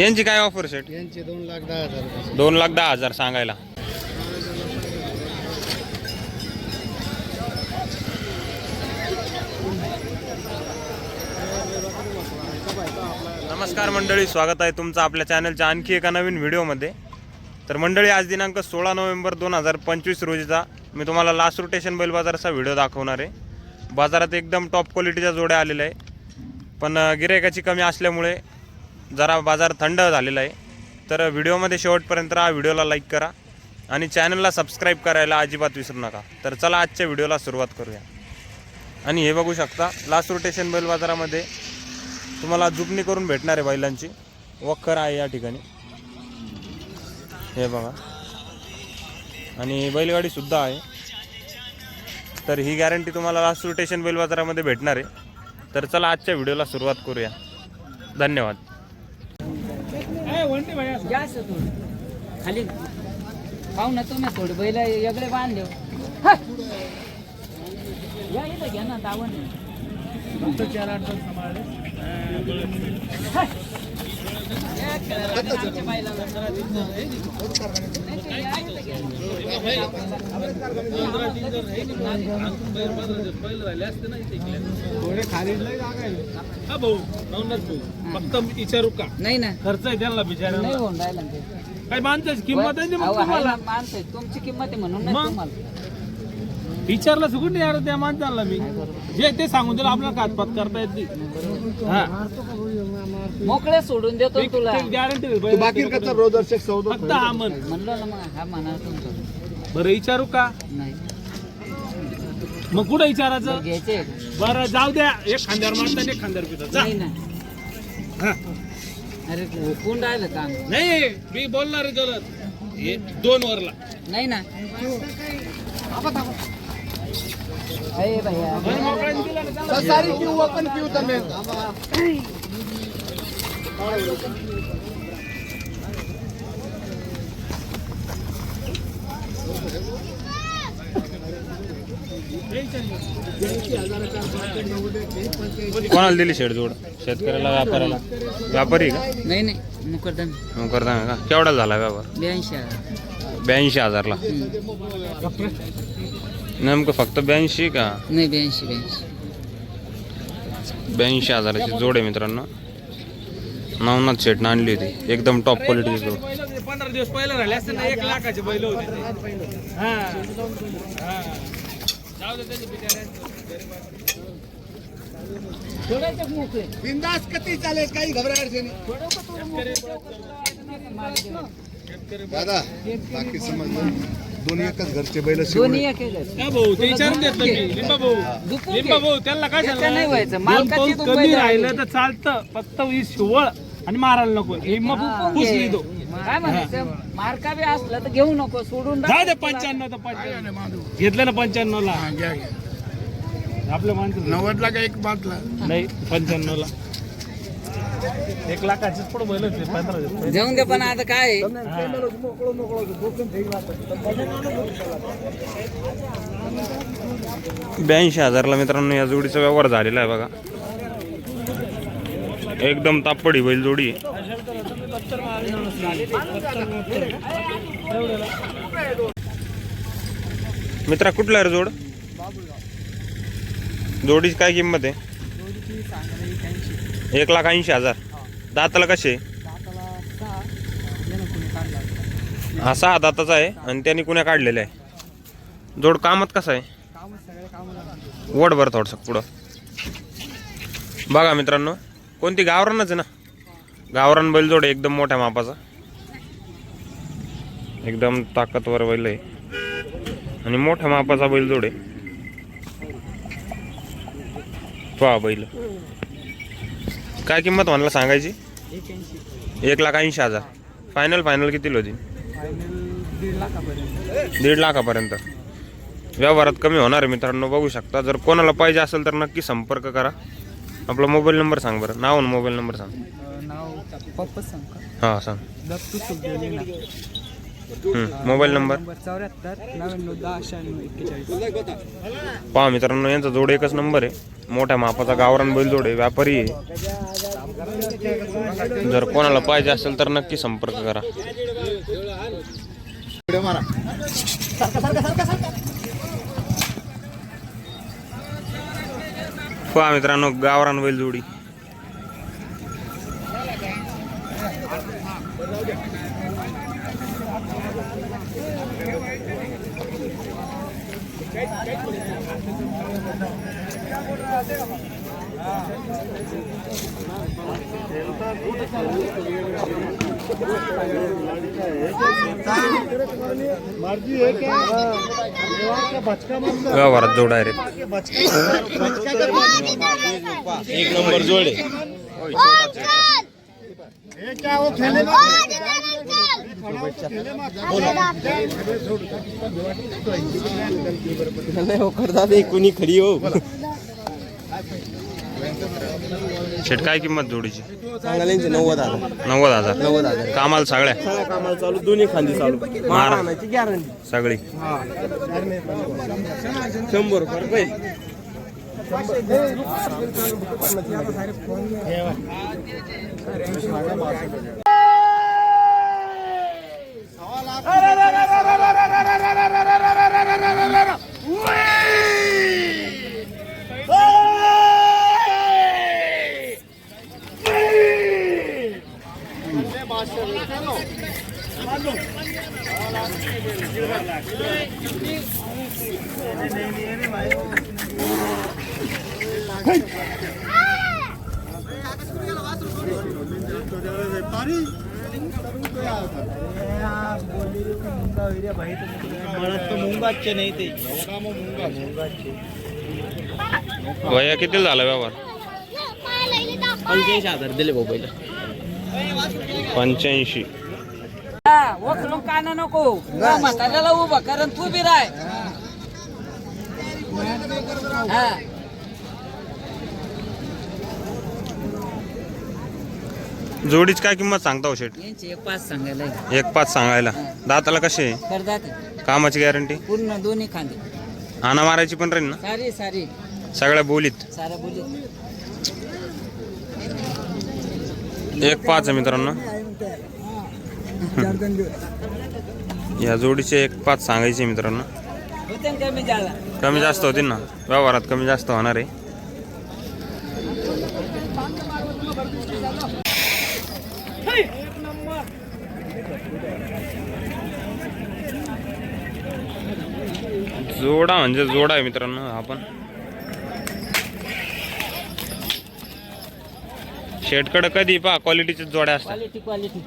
यांची काय offer set यांचे दोन लाख दहा हजार रुपये. दोन लाख दहा हजार सांगायला. नमस्कार मंडळी स्वागत आहे तुमचं आपल्या चॅनलच्या आणखी एका नवीन व्हिडिओमध्ये. तर मंडळी आज दिनांक सोळा नोव्हेंबर दोन हजार पंचवीस रोजीचा मी तुम्हाला लास्ट रोटेशन बैल बाजाराचा व्हिडिओ दाखवणार आहे. बाजारात एकदम टॉप क्वालिटीच्या जोड्या आलेल्या आहे. पण गिरायकाची कमी असल्यामुळे जरा बाजार थंड झालेला आहे. तर व्हिडिओमध्ये शेवटपर्यंत हा व्हिडिओला लाईक करा आणि चॅनलला सबस्क्राईब करायला अजिबात विसरू नका. तर चला आजच्या व्हिडिओला सुरुवात करूया. आणि हे बघू शकता लास्ट रोटेशन बैल बाजारामध्ये तुम्हाला जुपणी करून भेटणार आहे बैलांची. वखर आहे या ठिकाणी. हे बघा. आणि बैलगाडीसुद्धा आहे. तर ही गॅरंटी तुम्हाला लास्ट रोटेशन बैल बाजारामध्ये भेटणार आहे. तर चला आजच्या व्हिडिओला सुरुवात करूया. धन्यवाद. थोडं खाली पाहू ना तुम्ही थोडे बैल वेगळे बांधले हा! या इथं घ्या ना दावण हा! या थोडे खाली लय जागा आहे. हा भाऊ नवनाथ भाऊ फक्त विचारू का? नाही ना खर्च आहे त्यांना बिचारा नाही होऊन राहिला ना ते. काय माणसाची किंमत आहे ना अहो, आहे तुम्हाला. ना, माणसं आहे. तुमची किंमत आहे म्हणून नाही मग? तुम्हाला. विचारलं सुकून यार त्या माणसाला मी. जे ते सांगून दिलं आपल्याला कातपात करता येत नाही. हा. मोकळे सोडून देतो तुला. गॅरंटी बाकी कसा रोजरचे चौदा फक्त हा म्हण. म्हणलो ना मग हा म्हणा तुमचं बरं विचारू का? नाही. मग कुठं विचारायचं? घ्यायचे. बरं जाऊ द्या. एक खांद्यावर मारता एक खांद्यावर पितात. जा. नाही ना हा. अरे कोण राहिलं काम? नाही मी बोलणार आहे हे दोन वरला. नाही ना अरे भैया बरं, मोकळ्याने दिला ना, चांगलं. सारी पिऊ पण पिऊ તમે कोणाला दिली शेड जोड? शेतकऱ्याला व्यापाऱ्याला? व्यापारी का? नाही नाही मुकरदम. करता का? केवढा झाला व्यवहार ब्याऐंशी हजार. ब्याऐंशी हजारला. नेमकं फक्त ब्याऐंशी का? नाही ब्याऐंशी ब्याऐंशी. ब्याऐंशी हजाराची जोड आहे मित्रांनो. नवनाथ शेटनं आणली होती. एकदम टॉप क्वालिटीची जोड. पंधरा दिवस पहिलं राहिले असते ना एक लाखाचे बैल होते बिंदास चालेल काही घबरायचे नाही. दादा बाकी समजलं? दोन्ही एकच घरचे बैल दोन्ही एक एकच. हा भाऊ ते विचारून घेतलं मी. लिंबा भाऊ. दुपून लिंबा घे. भाऊ त्यांना काय त्याचं सांगणार? नाही व्हायचं. दोन मालकाची पाऊल तू कमी राहिलं. तर चालतं. फक्त वीस शिवळ आणि मारायला नको. हे मग पुसली तो काय म्हणायचं? मार्का बी असला तर घेऊ नको. सोडून दे. पंच्याण्णव तर पंच्याण्णव. घेतलं ना पंच्याण्णव ला आपल्या माणसं नव्वदला का एक बातला? नाही पंच्याण्णव ला एक लाखाचीच पुढे बैल होते पंधरा. जाऊन दे पण आता काय आहे? ब्याऐंशी हजारला मित्रांनो या जोडीचा व्यवहार झालेला आहे बघा एकदम तापडी बैल जोडी आहे. मित्रा कुठला आहे रे जोड जोडीची काय किंमत आहे एक लाख ऐंशी हजार. दाताला कसे? हा सहा दाताचा आहे आणि त्याने कुण्या काढलेला आहे? जोड कामात कसा आहे? वड बरं थोडंसं पुढं. बघा मित्रांनो कोणती गावरानच आहे ना? गावरान बैलजोड आहे एकदम मोठ्या मापाचा. एकदम ताकदवर बैल आहे. आणि मोठ्या मापाचा बैलजोड आहे. पहा बैल. काय किंमत म्हणला सांगायची? एक लाख ऐंशी हजार. फायनल फायनल कितीला होती? दीड लाखापर्यंत. व्यवहारात कमी होणार आहे मित्रांनो बघू शकता. जर कोणाला पाहिजे असेल तर नक्की संपर्क करा. आपला मोबाईल नंबर सांग बरं. नाव मोबाईल नंबर सांग. नाव पप्पा सांग हां सांग. Mobile number? चौऱ्याहत्तर नव्याण्णव दहा शहाण्णव एक्केचाळीस. पहा मित्रांनो यांचा जोड एकच नंबर आहे. मोठ्या मापाचा गावरान बैल जोड आहे व्यापारी आहे. जर कोणाला पाहिजे असेल तर नक्की संपर्क करा. पहा मित्रांनो गावरान बैल जोडी. व्यवहारात जोड आहे रे. एक नंबर जोडे कुणी खडी हो. शेट काय किंमत जोडीची? नव्वद हजार. नव्वद हजार. नव्वद हजार. कामाला सगळ्या? सगळ्या कामाला चालू दोन्ही खांदी चालू. मारा. गॅरंटी सगळी. शंभर रुपये पहिले वया किती झाला व्यवहार? पंच्याऐंशी हजार दिले भाऊ पहिले. पंच्याऐंशी. हा ओखलून काना नको. म्हाताऱ्याला उभा कारण तू बी राय. जोडीची काय किंमत सांगता हो शेट यांची एक पाच सांगायला एक पाच सांगायला. दाताला कसे कामाची गॅरंटी? पूर्ण दोन्ही खांदे. आणा मारायची पण राहील ना? सारी सारी. सगळ्या बोलीत? सारा बोली एक पाच आहे मित्रांनो. या जोडीचे एक पाच सांगायचे मित्रांनो. होते ना कमी झाला कमी जास्त होतील ना? व्यवहारात कमी जास्त होणार आहे. जोडा म्हणजे जोडा आहे मित्रांनो आपण शेटकडे कधी पहा क्वालिटीचे जोड्या असतात. क्वालिटी क्वालिटी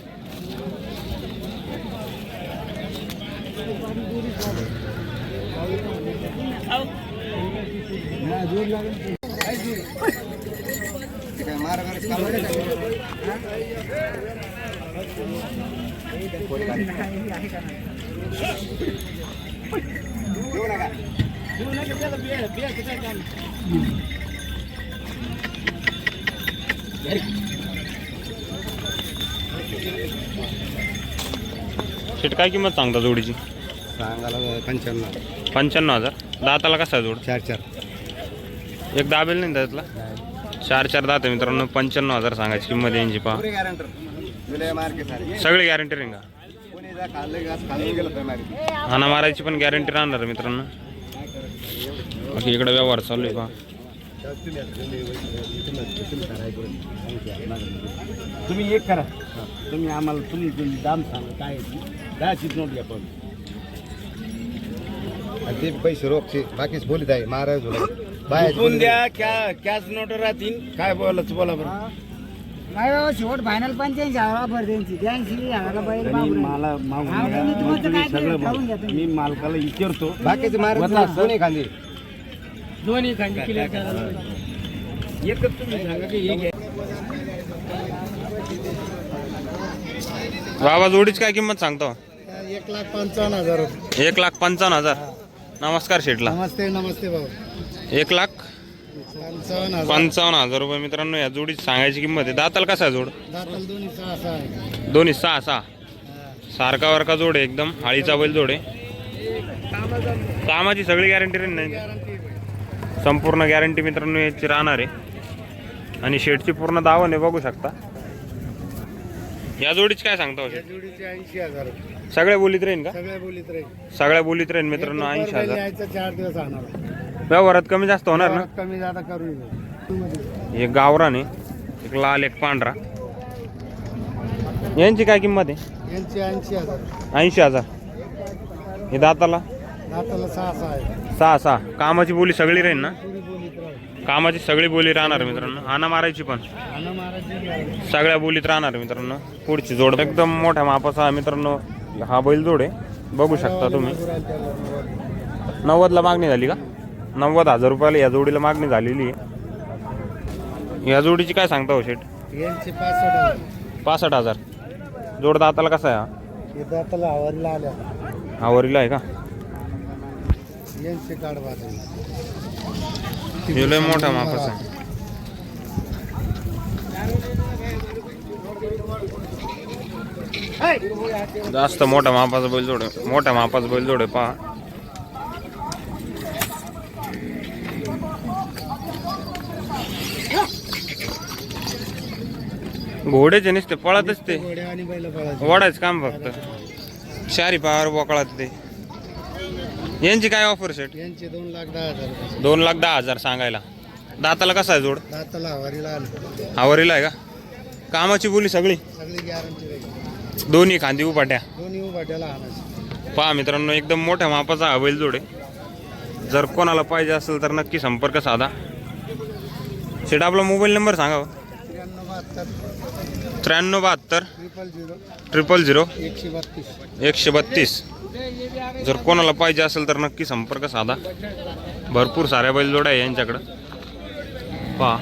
शेट काय किंमत सांगता जोडीची? सांगायला पंच्याण्णव. पंच्याण्णव हजार. दाताला कसा आहे जोड? चार चार. एक दाबेल नाही त्यातला? चार चार दात आहे मित्रांनो. पंच्याण्णव हजार सांगायची किंमत यांची पहा. सगळे गॅरंटी राहील का? हाना मारायची पण गॅरंटी राहणार मित्रांनो. बाकी इकडे व्यवहार चालू आहे पहा. तुम्ही एक करा. तुम्ही आम्हाला तुम्ही तुम्ही दाम सांगा काय. दहाचीच नोट घ्या पण. ते पैसे रोखचे बाकीच बोलीत आहे महाराज चुकून द्या क्या कॅच नोट राहतील? काय बोलायचं बोला बरं. नाही बाबा शेवट फायनल पंच्याऐंशी हजार ऑफर त्यांची. बैल मागून मला मागून हा, द्या. सगळं घ्या. तुम्ही. मी मालकाला विचारतो. बाकीचे असं? दोन्ही खांदे. दोन्ही खांदे एकच तुम्ही सांगा की हे घ्या. बाबा जोडीची काय किंमत सांगतो? एक लाख पंचावन्न हजार. एक लाख पंचावन्न हजार. नमस्कार शेटला. नमस्ते नमस्ते भाऊ. एक लाख? पंचावन्न हजार. पंचावन्न हजार रुपये मित्रांनो या जोडीची सांगायची किंमत आहे. दाताला कसा जोड? दाताल दोन्ही सहा सहा आहे. दोन्ही सहा सहा. सारखा वरका जोड आहे एकदम. हाळीचा बैल जोड आहे. कामाची सगळी गॅरंटी राहील नाही संपूर्ण गॅरंटी मित्रांनो याची राहणार आहे. आणि शेटची पूर्ण दावण आहे बघू शकता. या जोडीची काय सांगता हो शेठ? जोडीचे ऐंशी हजार. सगळ्या बोलीत राहीन का? सगळ्या बोलीत राहील. सगळ्या बोलीत राहीन मित्रांनो ऐंशी हजार. यायचं चार दिवस व्यवहारात कमी जास्त होणार ना? कमी जादा करून घेऊ. एक गावरान आहे एक लाल एक पांढरा. यांची काय किंमत आहे? यांचे ऐंशी हजार. ऐंशी हजार. हे दाताला? दाताला सहा सहा आहे. सहा सहा. कामाची बोली सगळी राहील ना? कामाची सगळी बोली राहणार मित्रांनो. हाना मारायची पण. सगळ्या बोलीत राहणार मित्रांनो. पुढची जोड एकदम मोठ्या मापाचा मित्रांनो. हा बैल जोड आहे. बघू शकता तुम्ही. नव्वदला मागणी झाली का? नव्वद हजार रुपयाला या जोडीला मागणी झालेली आहे. या जोडीची काय सांगता हो यांचे पासष्ट हजार. पासष्ट हजार. जोड दाताला कसा आहे हा? दाताला आवारीला आल्या. आवरीला आहे का? यांचे हे लय मोठ्या मापाचा आहे. जास्त मोठ्या मापाचा बैल जोड आहे. मोठ्या मापाचा बैल जोड आहे पहा. घोडेचे नसते पळतच ते घोड्या आणि बैल पळायचे वडायचं काम फक्त. शारी पावर बोकळात ते. यांची काय ऑफर सेट यांचे दोन लाख दहा हजार रुपये. दोन लाख दहा हजार सांगायला. दाताला कसा आहे जोड? दाताला आवारीला आले आवरीला आहे का? कामाची बोली सगळी? सगळी गॅरंटी दोन्ही खांदी उपाट्या. दोन्ही उभाट्याला आणायचे पहा मित्रांनो एकदम मोठ्या मापाचा हा बैल जोड आहे. जर कोणाला पाहिजे असेल तर नक्की संपर्क साधा. शेट आपला मोबाईल नंबर सांगा हो. त्र्याण्णव बहात्तर. झिरो ट्रिपल झिरो एकशे बत्तीस. एकशे बत्तीस. जर कोणाला पाहिजे असेल तर नक्की संपर्क साधा. भरपूर साऱ्या बैलजोड्या आहे यांच्याकडं. पहा.